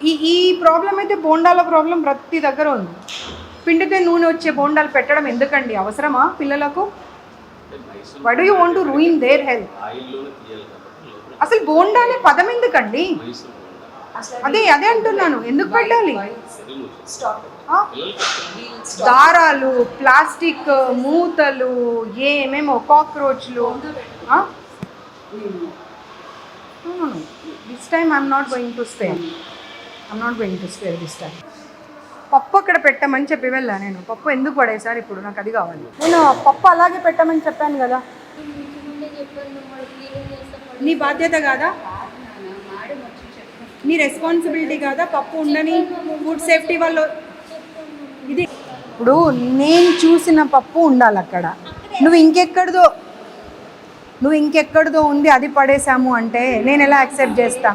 ఈ ఈ ప్రాబ్లం అయితే బోండాల ప్రాబ్లం ప్రతి దగ్గర ఉంది. పిండితే నూనె వచ్చే బోండాలు పెట్టడం ఎందుకండి? అవసరమా పిల్లలకు? Why do you want to ruin their health అసలు బోండానే పదం ఎందుకండి? బోండా అదే అదే అంటున్నాను. ఎందుకు పెట్టాలి? దారాలు ప్లాస్టిక్ మూతలు ఏమేమో కాక్రోచ్లు this time I'm not going to stay I'm not going to stay this time పప్పు అక్కడ పెట్టమని చెప్పి వెళ్ళా నేను. పప్పు ఎందుకు పడేసారు ఇప్పుడు? నాకు అది కావాలి. నేను పప్పు అలాగే పెట్టమని చెప్పాను కదా. నీ బాధ్యత కాదా? నీ రెస్పాన్సిబిలిటీ కాదా? పప్పు ఉండని ఫుడ్ సేఫ్టీ వాళ్ళు ఇది. ఇప్పుడు నేను చూసిన పప్పు ఉండాలి అక్కడ. నువ్వు ఇంకెక్కడిదో నువ్వు ఇంకెక్కడిదో ఉంది అది పడేసాము అంటే నేను ఎలా యాక్సెప్ట్ చేస్తా?